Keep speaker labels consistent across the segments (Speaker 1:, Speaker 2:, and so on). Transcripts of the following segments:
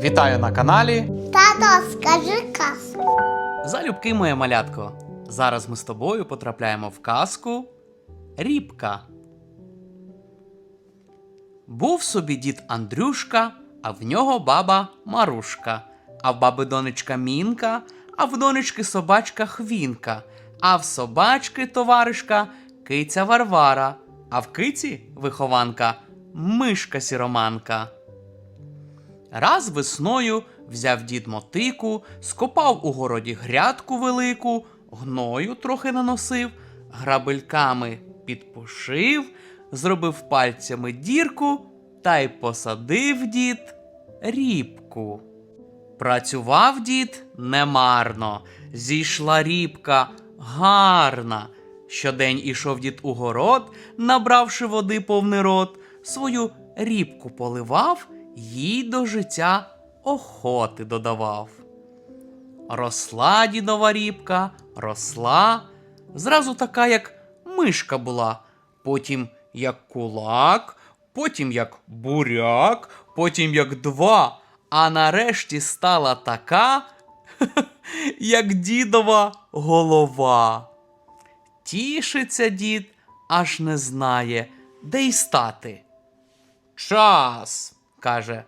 Speaker 1: Вітаю на каналі.
Speaker 2: Тато, скажи казку.
Speaker 1: Залюбки моє малятко. Зараз ми з тобою потрапляємо в казку Рібка. Був собі дід Андрюшка, а в нього баба Марушка, а в баби донечка Мінка, а в донечки собачка Хвінка, а в собачки товаришка киця Варвара, а в киці вихованка мишка сіроманка. Раз весною взяв дід мотику, скопав у городі грядку велику, гною трохи наносив, грабельками підпушив, зробив пальцями дірку та й посадив дід рібку. Працював дід немарно, зійшла рібка гарна. Щодень ішов дід у город, набравши води повний рот, свою рібку поливав, їй до життя охоти додавав. Росла дідова рібка, росла, зразу така, як мишка була, потім як кулак, потім як буряк, потім як два, а нарешті стала така, як дідова голова. Тішиться дід, аж не знає, де й стати. Час, каже,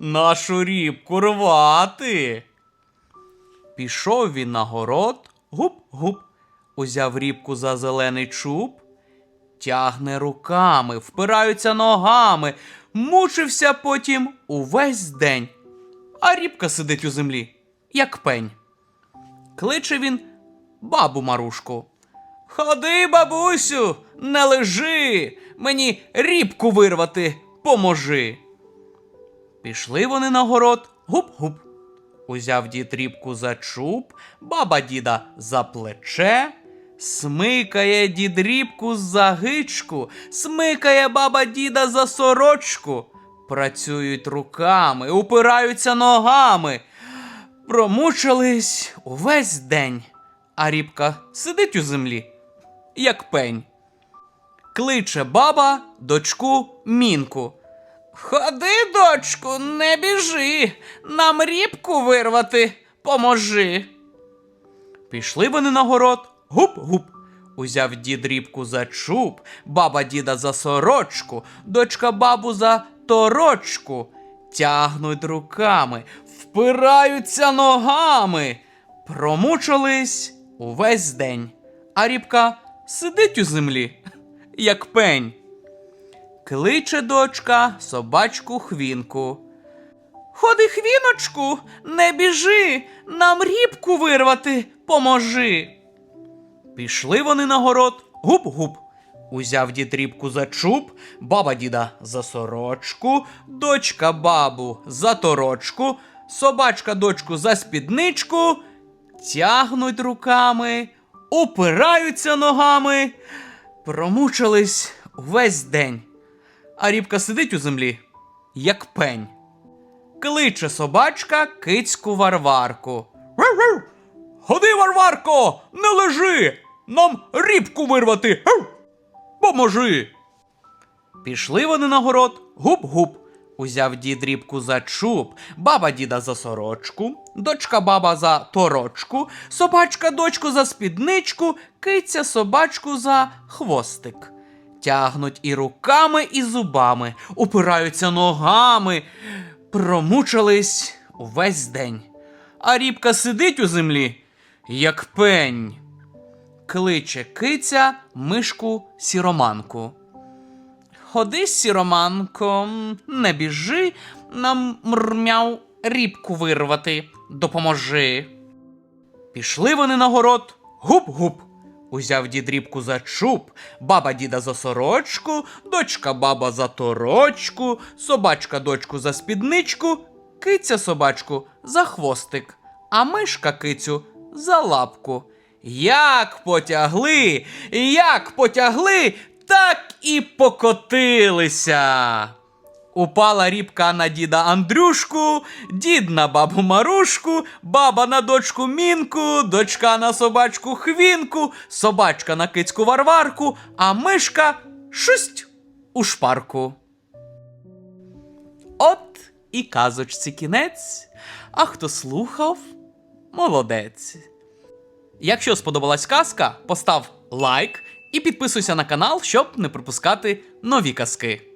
Speaker 1: нашу рібку рвати. Пішов він на город, гуп-гуп, узяв рібку за зелений чуб, тягне руками, впираються ногами, мучився потім увесь день. А рібка сидить у землі, як пень. Кличе він бабу Марушку. Ходи, бабусю, не лежи, мені рібку вирвати поможи. Пішли вони на город, гуп-гуп. Узяв дід рібку за чуб, баба діда за плече, смикає дід рібку за гичку, смикає баба діда за сорочку. Працюють руками, упираються ногами. Промучились увесь день, а рібка сидить у землі, як пень. Кличе баба дочку мінку. Ходи, дочку, не біжи, нам рібку вирвати поможи. Пішли вони на город, гуп-гуп. Узяв дід рібку за чуб, баба діда за сорочку, дочка бабу за торочку. Тягнуть руками, впираються ногами. Промучились увесь день, а рібка сидить у землі, як пень. Кличе дочка собачку хвінку. Ходи, хвіночку, не біжи, нам рібку вирвати поможи. Пішли вони на город, гуп-гуп. Узяв дід рібку за чуб, баба діда за сорочку, дочка бабу за торочку, собачка дочку за спідничку, тягнуть руками, упираються ногами, промучились увесь день. А рібка сидить у землі, як пень. Кличе собачка кицьку варварку. «Гав-гав! Ходи, Варварко, не лежи! Нам рібку вирвати. Поможи. Пішли вони на город, гуп-гуп. Узяв дід рібку за чуб, баба діда за сорочку, дочка баба за торочку, собачка дочку за спідничку, киця собачку за хвостик. Тягнуть і руками, і зубами, упираються ногами, промучились увесь день. А рібка сидить у землі, як пень. Кличе киця мишку сіроманку. Ходи, сіроманко, не біжи, нам мрмяв рібку вирвати, допоможи. Пішли вони на город, гуп-гуп. Узяв дід рібку за чуб, баба діда за сорочку, дочка баба за торочку, собачка дочку за спідничку, киця собачку за хвостик, а мишка кицю за лапку. Як потягли, як потягли, так і покотилися. Упала рібка на діда Андрюшку, дід на бабу Марушку, баба на дочку Мінку, дочка на собачку Хвінку, собачка на кицьку Варварку, а мишка шусть у шпарку. От і казочці кінець. А хто слухав, молодець. Якщо сподобалась казка, постав лайк і підписуйся на канал, щоб не пропускати нові казки.